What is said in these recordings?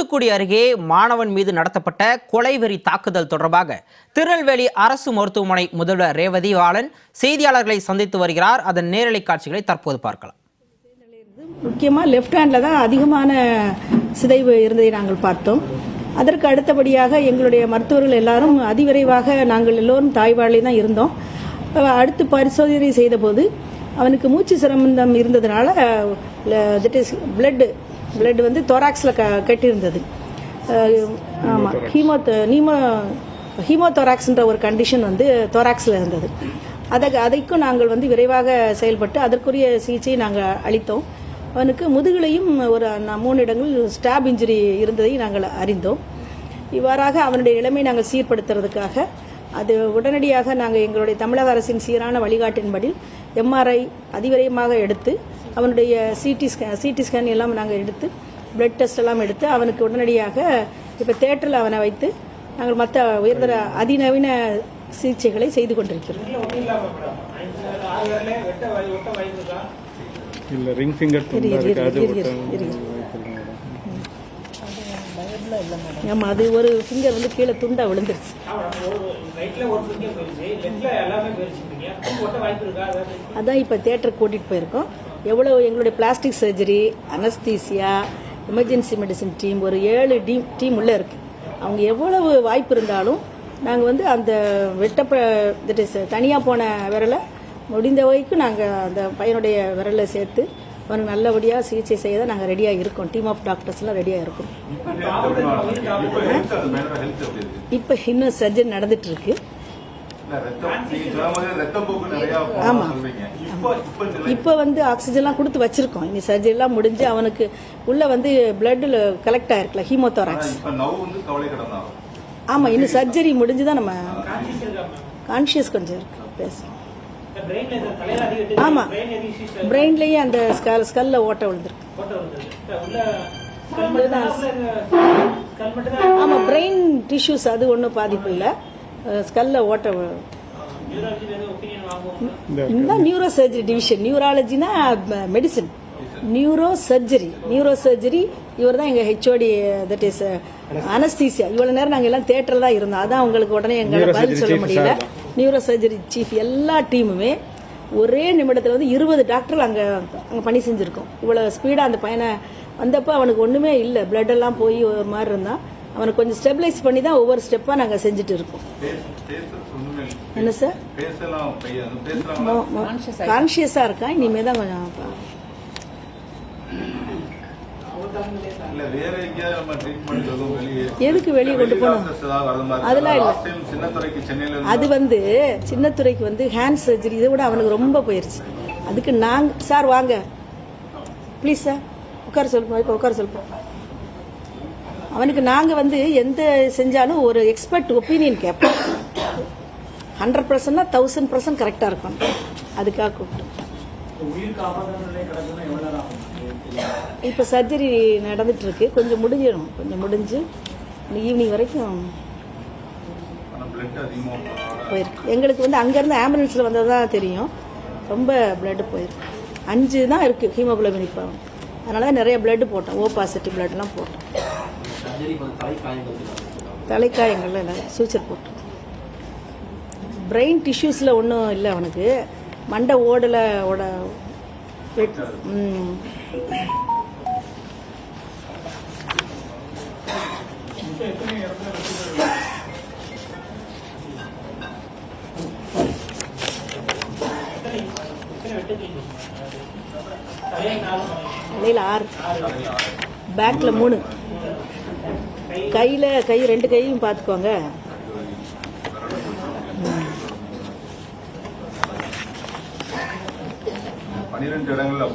தூத்துக்குடி அருகே மாணவன் மீது நடத்தப்பட்ட கொலைவெறி தாக்குதல் தொடர்பாக திருநெல்வேலி அரசு மருத்துவமனை முதல்வர் ரேவதி வாளன் செய்தியாளர்களை சந்தித்து வருகிறார். அதன் நேரலை காட்சிகளை தற்போது பார்க்கலாம். முக்கியமாக லெஃப்ட் ஹேண்டில் தான் அதிகமான சிதைவு இருந்ததை நாங்கள் பார்த்தோம். அதற்கு அடுத்தபடியாக எங்களுடைய மருத்துவர்கள் எல்லாரும் அதிவிரைவாக நாங்கள் எல்லோரும் தாய்வாழி தான் இருந்தோம். அடுத்து பரிசோதனை செய்தபோது அவனுக்கு மூச்சு சிரமந்தம் இருந்ததுனால தட் இஸ் பிளட் பிளட் வந்து தொராக்ஸில் க கட்டியிருந்தது. ஆமாம் ஹீமோ நீமோ ஹீமோதொராக்ஸ்ன்ற ஒரு கண்டிஷன் வந்து தொராக்ஸில் இருந்தது. அதை அதைக்கும் நாங்கள் வந்து விரைவாக செயல்பட்டு அதற்குரிய சிகிச்சையை நாங்கள் அளித்தோம். அவனுக்கு முதுகிலையும் ஒரு நா- மூணு இடங்கள் ஸ்டாப் இன்ஜுரி இருந்ததை நாங்கள் அறிந்தோம். இவ்வாறாக அவனுடைய நிலைமை நாங்கள் சீர்படுத்துறதுக்காக அது உடனடியாக நாங்கள் எங்களுடைய தமிழக அரசின் சீரான வழிகாட்டின்படி எம்ஆர்ஐ அதிவிரைமாக எடுத்து அவனுடைய சிடி ஸ்கேன் சிடி ஸ்கேன் எல்லாம் நாங்கள் எடுத்து பிளட் டெஸ்ட் எல்லாம் எடுத்து அவனுக்கு உடனடியாக இப்போ தேட்டரில் அவனை வைத்து நாங்கள் மற்ற உயர்தர அதிநவீன சிகிச்சைகளை செய்து கொண்டிருக்கிறோம். இல்ல ரிங் ஃபிங்கர் ஆமாம் அது ஒரு ஃபிங்கர் வந்து கீழே துண்டா விழுந்துருச்சு. அதான் இப்போ தேட்டருக்கு கூட்டிகிட்டு போயிருக்கோம். எவ்வளோ எங்களுடைய plastic surgery anesthesia emergency medicine team ஒரு ஏழு டீம் டீம் உள்ளே இருக்குது அவங்க எவ்வளவு வாய்ப்பு இருந்தாலும் நாங்கள் வந்து அந்த வெட்டப்ப தட் இஸ் தனியாக போன விரலை முடிந்த வரைக்கும் நாங்கள் அந்த பையனுடைய விரலை சேர்த்து அவனுக்கு நல்லபடியாக சிகிச்சை செய்ய தான் நாங்கள் ரெடியாக இருக்கோம் டீம் ஆஃப் டாக்டர்ஸ்லாம் ரெடியாக இருக்கோம். இப்போ இன்னும் சர்ஜரி நடந்துட்டு இருக்கு. இப்போ வந்து ஆக்சிஜன்லாம் கொடுத்து வச்சிருக்கோம். இனி சர்ஜரி எல்லாம் முடிஞ்சு அவனுக்கு உள்ள வந்து பிளட்ல கலெக்ட் ஆயிருக்கல ஹீமோதோராக்ஸ் ஆமா இன்னும் சர்ஜரி முடிஞ்சு தான் நம்ம கான்ஷியஸ் கொஞ்சம் இருக்கு. பேச ஆமா. பிரெயின்லயே அந்த ஸ்கல் ஸ்கல்ல ஓட்ட விழுந்திருக்கு. ஆமா பிரெயின் டிஷ்யூஸ் அது ஒன்றும் பாதிப்பு இல்லை. ஸ்கல்ல ஓட்ட வி- இந்த இந்த நியூரோ சர்ஜரி டிவிஷன் நியூராலஜினா medicine neuro surgery neuro surgery இவர் தான் எங்க ஹெச்ஓடி தட் இஸ் அனஸ்தீசியா இவ்வளவு நேரம் நாங்க எல்லாம் தேட்டர்ல தான் இருந்தோம். அதான் உங்களுக்கு உடனே எங்களால் Neurosurgery பதில் சொல்ல முடியல. நியூரோ சர்ஜரி சீஃப் எல்லா டீமுமே ஒரே நிமிடத்துல வந்து இருபது டாக்டர் அங்க அங்க பணி செஞ்சிருக்கோம். இவ்வளவு ஸ்பீடா அந்த பையனை வந்தப்ப அவனுக்கு ஒண்ணுமே இல்லை. பிளட் எல்லாம் போய் ஒரு மாதிரி இருந்தான் அவனை கொஞ்சம் ஸ்டெபிலைஸ் பண்ணி தான் ஒவ்வொரு ஸ்டெப்பா நாங்க செஞ்சுட்டு இருக்கோம். என்ன சார் கான்சியஸா இருக்கான். இனிமே தான் கொஞ்சம் எதுக்கு வெளியே கொண்டு போகணும்? அதெல்லாம் இல்ல. அது வந்து சின்னத்துறைக்கு வந்து ஹேண்ட் சர்ஜரி இதை விட அவனுக்கு ரொம்ப போயிருச்சு. அதுக்கு நாங்க சார் வாங்க. ப்ளீஸ் சார் உட்கார சொல்லுப்போம் இப்போ உட்கார சொல்லுப்போம் அவனுக்கு நாங்க வந்து எந்த செஞ்சாலும் ஒரு எக்ஸ்பர்ட் ஒப்பீனியன் கேட்போம். ஹண்ட்ரட் பர்சன்ட்னா தௌசண்ட் பர்சன்ட் கரெக்டாக இருக்கும் அதுக்காக கூப்பிட்டோம். இப்போ சர்ஜரி நடந்துட்டுருக்கு. கொஞ்சம் முடிஞ்சிடும் கொஞ்சம் முடிஞ்சு ஈவினிங் வரைக்கும் போயிருக்கு. எங்களுக்கு வந்து அங்கேருந்து ஆம்புலன்ஸில் வந்தது தான் தெரியும். ரொம்ப பிளட்டு போயிருக்கு. அஞ்சு தான் இருக்குது ஹீமோகுளோபின் இப்போ. அதனால நிறைய பிளட்டு போட்டோம். ஓ பாசிட்டிவ் பிளட்லாம் போட்டோம். தலைக்காயங்கள்ல இல்லை சூச்சர் போட்டோம். பிரெயின் டிஷ்யூஸில் ஒன்றும் இல்லை அவனுக்கு. மண்டை ஓடல ஓட Mm. தலையில் ஆறு. பேக்கில் மூணு. கையில் கை ரெண்டு கையும் பார்த்துக்கோங்க பன்னிரெண்டு இடங்கள்ல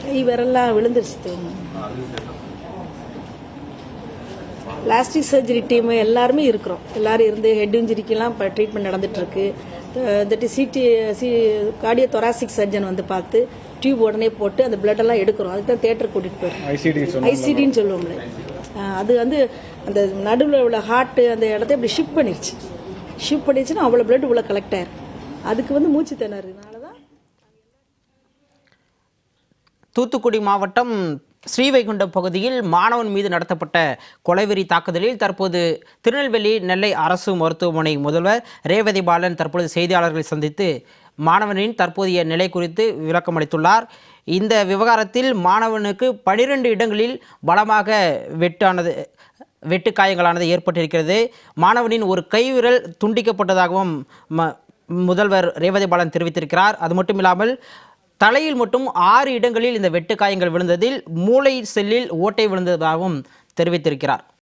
கை விரல்லாம் விழுந்துருச்சு. பிளாஸ்டிக் சர்ஜரி டீம் எல்லாருமே இருக்கிறோம். எல்லாரும் இருந்து ஹெட் இன்ஜுரிக்கெல்லாம் இப்போ ட்ரீட்மெண்ட் நடந்துட்டு இருக்கு that CT C cardiothoracic surgeon வந்து பார்த்து டியூப் உடனே போட்டு அந்த blood எல்லாம் எடுக்கிறோம். அதுக்கு தான் தேட்டர் கூட்டிட்டு போயிருக்கோம் ஐசிடின்னு சொல்லுவோம்ல. அது வந்து அந்த நடுவில் உள்ள ஹார்ட் அந்த இடத்த இப்படி ஷிஃப்ட் பண்ணிருச்சு. ஷிஃப்ட் பண்ணிருச்சுன்னா அவ்வளோ பிளட் உள்ள கலெக்ட் ஆயிரும். அதுக்கு வந்து மூச்சு திணறதுனால தான் தூத்துக்குடி மாவட்டம் ஸ்ரீவைகுண்டம் பகுதியில் மாணவன் மீது நடத்தப்பட்ட கொலைவெறி தாக்குதலில் தற்போது திருநெல்வேலி நெல்லை அரசு மருத்துவமனை முதல்வர் ரேவதி பாலன் தற்போது செய்தியாளர்களை சந்தித்து மாணவனின் தற்போதைய நிலை குறித்து விளக்கம் அளித்துள்ளார் இந்த விவகாரத்தில் மாணவனுக்கு பனிரெண்டு இடங்களில் பலமாக வெட்டானது வெட்டு காயங்களானது ஏற்பட்டிருக்கிறது. மாணவனின் ஒரு கைவிரல் துண்டிக்கப்பட்டதாகவும் ம முதல்வர் ரேவதி பாலன் தெரிவித்திருக்கிறார். அது மட்டும் இல்லாமல் தலையில் மட்டும் ஆறு இடங்களில் இந்த வெட்டு காயங்கள் விழுந்ததில் மூளை செல்லில் ஓட்டை விழுந்ததாகவும் தெரிவித்திருக்கிறார்.